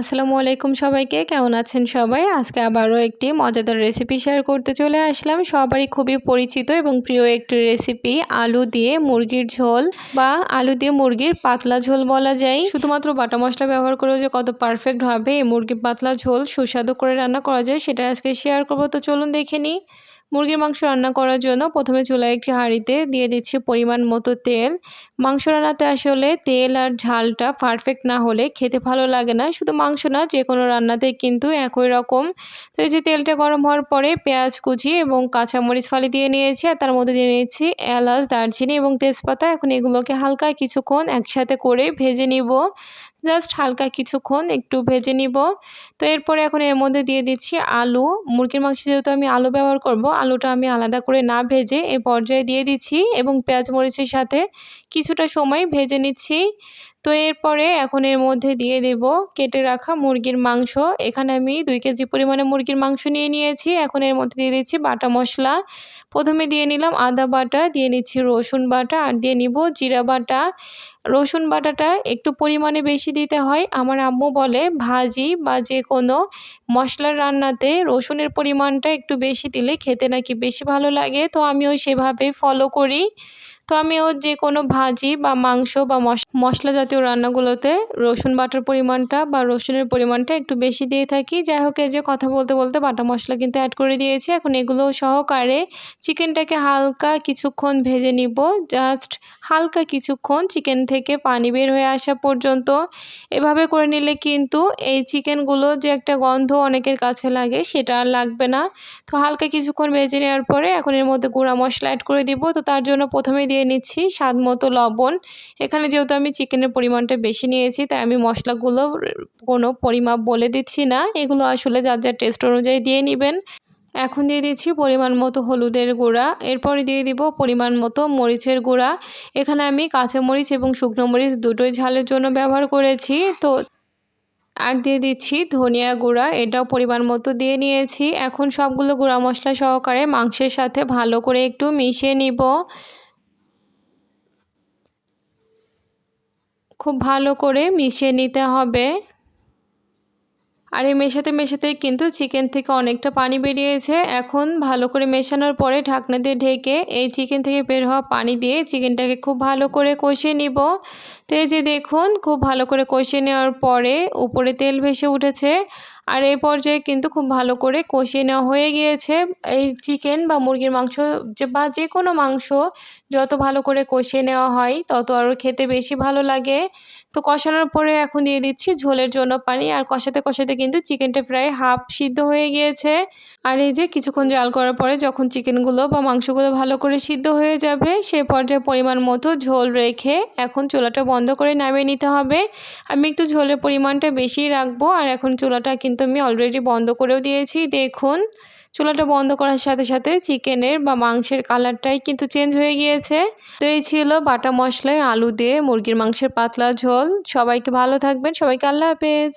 আসসালামু আলাইকুম সবাইকে, কেমন আছেন সবাই? আজকে আবারও একটি মজাদার রেসিপি শেয়ার করতে চলে আসলাম। সবারই খুবই পরিচিত এবং প্রিয় একটি রেসিপি আলু দিয়ে মুরগির ঝোল বা আলু দিয়ে মুরগির পাতলা ঝোল বলা যায়। শুধুমাত্র বাটা মশলা ব্যবহার করেও যে কত পারফেক্ট হবে, এই মুরগির পাতলা ঝোল সুস্বাদু করে রান্না করা যায়, সেটা আজকে শেয়ার করব। তো চলুন দেখে নিই। মুরগির মাংস রান্না করার জন্য প্রথমে চুলায় একটি হাঁড়িতে দিয়ে দিচ্ছি পরিমাণ মতো তেল। মাংস রান্নাতে আসলে তেল আর ঝালটা পারফেক্ট না হলে খেতে ভালো লাগে না। শুধু মাংস না যে কোনো রান্নাতে কিন্তু একই রকম। তো এই যে তেলটা গরম হওয়ার পরে পেঁয়াজ কুচি এবং কাঁচামরিচ ফালি দিয়ে নিয়েছি আর তার মধ্যে দিয়ে নিয়েছি এলাচ, দারচিনি এবং তেজপাতা। এখন এগুলোকে হালকা কিছুক্ষণ একসাথে করে ভেজে নিব। জাস্ট হালকা কিছুক্ষণ একটু ভেজে নিব। তো এরপরে এখন এর মধ্যে দিয়ে দিচ্ছি আলু। মুরগির মাংস যেহেতু আমি আলু ব্যবহার করব, আলুটা আমি আলাদা করে না ভেজে এ পর্যায়ে দিয়ে দিচ্ছি এবং পেঁয়াজ মরিচের সাথে কিছুটা সময় ভেজে নিচ্ছি। তো এরপরে এখন এর মধ্যে দিয়ে দেব কেটে রাখা মুরগির মাংস। এখানে আমি দুই কেজি পরিমাণে মুরগির মাংস নিয়ে নিয়েছি। এখন এর মধ্যে দিয়ে দিচ্ছি বাটা মশলা। প্রথমে দিয়ে নিলাম আদা বাটা, দিয়ে নিচ্ছি রসুন বাটা আর দিয়ে নিব জিরা বাটা। রসুন বাটাটা একটু পরিমাণে বেশি দিতে হয়। আমার আম্মু বলে ভাজি বা যে কোনো মশলার রান্নাতে রসুনের পরিমাণটা একটু বেশি দিলে খেতে নাকি বেশি ভালো লাগে। তো আমিও সেভাবে ফলো করি। তো আমিও যে কোনো ভাজি বা মাংস বা মশলা জাতীয় রান্নাগুলোতে রসুন বাটার পরিমাণটা বা রসুনের পরিমাণটা একটু বেশি দিয়ে থাকি। যাই হোক যে কথা বলতে বলতে বাটা মশলা কিন্তু অ্যাড করে দিয়েছি। এখন এগুলো সহকারে চিকেনটাকে হালকা কিছুক্ষণ ভেজে নিব। জাস্ট হালকা কিছুক্ষণ চিকেন থেকে পানি বের হয়ে আসা পর্যন্ত। এভাবে করে নিলে কিন্তু এই চিকেনগুলো যে একটা গন্ধ অনেকের কাছে লাগে সেটা আর লাগবে না। তো হালকা কিছুক্ষণ ভেজে নেওয়ার পরে এখন এর মধ্যে গুঁড়া মশলা অ্যাড করে দিব। তো তার জন্য প্রথমে দিয়ে নিচ্ছি স্বাদ মতো লবণ। এখানে যেহেতু আমি চিকেনের পরিমাণটা বেশি নিয়েছি, তাই আমি মশলাগুলো কোনো পরিমাপ বলে দিচ্ছি না। এগুলো আসলে যার যার টেস্ট অনুযায়ী দিয়ে নেবেন। এখন দিয়ে দিচ্ছি পরিমাণ মতো হলুদের গুঁড়া। এরপরে দিয়ে দিব পরিমাণ মতো মরিচের গুঁড়া। এখানে আমি কাঁচা মরিচ এবং শুকনো মরিচ দুটোই ঝালের জন্য ব্যবহার করেছি। তো আর দিয়ে দিচ্ছি ধনিয়া গুঁড়া, এটাও পরিমাণ মতো দিয়ে নিয়েছি। এখন সবগুলো গুঁড়া মশলা সহকারে মাংসের সাথে ভালো করে একটু মিশিয়ে নিব। খুব ভালো করে মিশিয়ে নিতে হবে। আর এই মেশাতে মেশাতে কিন্তু চিকেন থেকে অনেকটা পানি বেরিয়েছে। এখন ভালো করে মেশানোর পরে ঢাকনা দিয়ে ঢেকে এই চিকেন থেকে বের হওয়া পানি দিয়ে চিকেনটাকে খুব ভালো করে কষিয়ে নিব। তো এই যে দেখুন, খুব ভালো করে কষিয়ে নেওয়ার পরে উপরে তেল ভেসে উঠেছে। আর এই পর্যায়ে কিন্তু খুব ভালো করে কষিয়ে নেওয়া হয়ে গিয়েছে। এই চিকেন বা মুরগির মাংস যে বা যে কোনো মাংস যত ভালো করে কষিয়ে নেওয়া হয়, তত আরও খেতে বেশি ভালো লাগে। তো কষানোর পরে এখন দিয়ে দিচ্ছি ঝোলের জন্য পানি। আর কষাতে কষাতে কিন্তু চিকেনটা প্রায় হাফ সিদ্ধ হয়ে গিয়েছে। আর এই যে কিছুক্ষণ জাল করার পরে যখন চিকেনগুলো বা মাংসগুলো ভালো করে সিদ্ধ হয়ে যাবে, সে পর্যায়ে পরিমাণ মতো ঝোল রেখে এখন চুলাটা বন্ধ করে নামিয়ে নিতে হবে। আমি একটু ঝোলের পরিমাণটা বেশি রাখব আর এখন চুলাটা কিন্তু আমি অলরেডি বন্ধ করেও দিয়েছি। দেখুন, চুলাটা বন্ধ করার সাথে সাথে চিকেনের বা মাংসের কালারটাই কিন্তু চেঞ্জ হয়ে গিয়েছে। তো এই ছিল বাটা মশলায় আলু দিয়ে মুরগির মাংসের পাতলা ঝোল। সবাইকে ভালো থাকবেন। সবাইকে আল্লাহ হাফেজ।